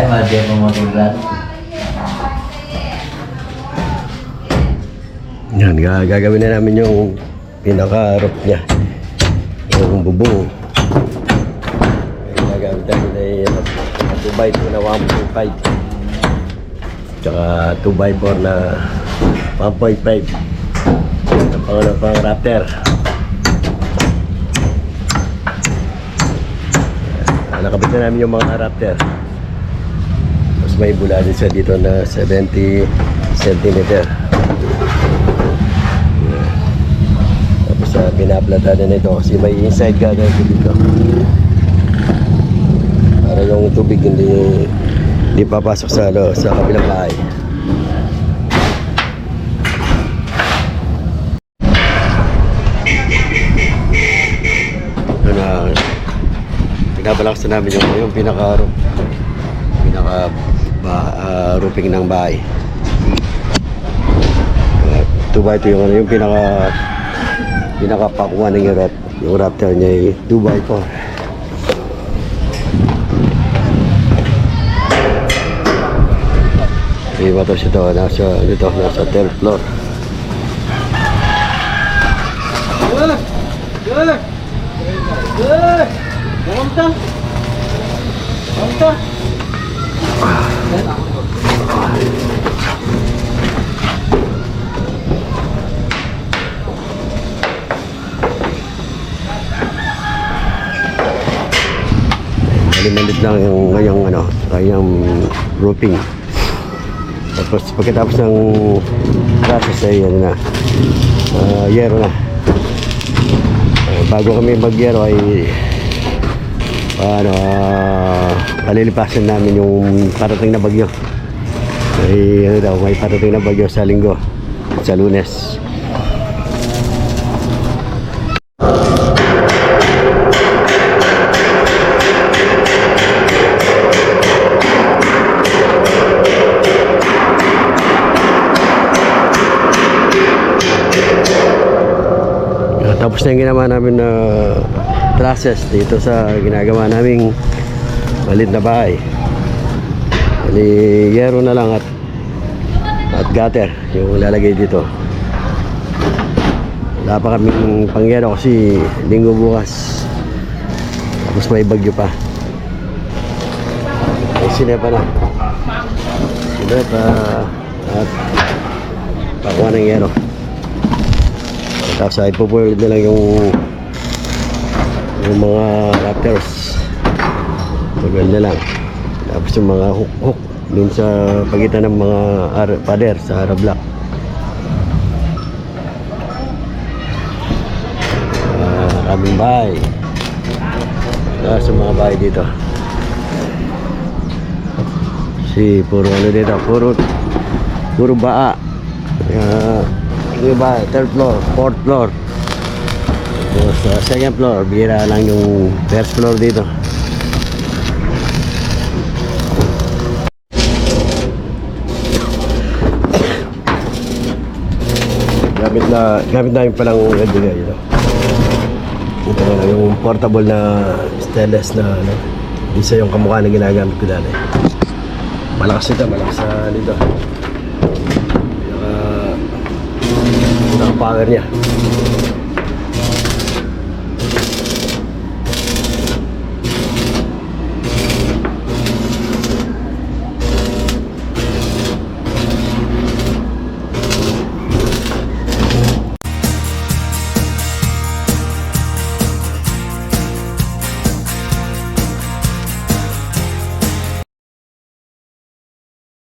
Ay, madi mo matulad. Yan, ga- gagawin na namin yung pinaka-roof niya. Yung bubong. Gagamit namin ay ano, 2x2 na 1.5. Tsaka 2x4 na 1.5. Ang pang, pang raptor. Nakabit na namin yung mga raptor. May bula din siya dito na 70 centimeter. Tapos uh, pinaplata na nito kasi may inside gagawin ko dito. Para yung tubig hindi hindi papasok sa ano, sa kabilang bahay. Ito na pinabalakas na namin yung, yung pinaka ah, roofing ng bahay. Uh, 2 by 2 yung ano yung pinaka pinakapakuha ng rap yung raptor niya ay 2 by 4 Iba to siya to, nasa, dito, nasa 10th floor. Good. Good. Good. Kamusta? Kamusta? Malimalit lang yung ngayong ano, kanyang roofing. Tapos pagkatapos ng process ay ano na, ah, yero na. Ah, bago kami mag-yero ay ano, ah, palilipasan namin yung parating na bagyo. May ano daw, may parating na bagyo sa linggo, sa lunes. Ah, tapos na yung ginawa namin na process dito sa ginagawa naming malit na bahay. Bali, yero na lang at at gutter yung lalagay dito. Wala pa kaming pangyero kasi linggo bukas. Tapos may bagyo pa. May sinepa na. Sinepa at pakuha ng yero. Tapos ay pupulit na lang yung yung mga raptors. Tugal na lang. Tapos yung mga hook hook dun sa pagitan ng mga ar pader sa ara block. Ah, maraming bahay. Ah, sa mga bahay dito. Si puro ano dito, puro puro baa. Ah, yung ba, third floor, fourth floor. Tapos sa second floor, bira lang yung first floor dito. Gamit na gamit namin palang ganyan yun. Ito na yung portable na stainless na ano. Isa yung kamukha na ginagamit ko dati. Malakas ito, malakas sa dito. Pinaka pinaka power niya.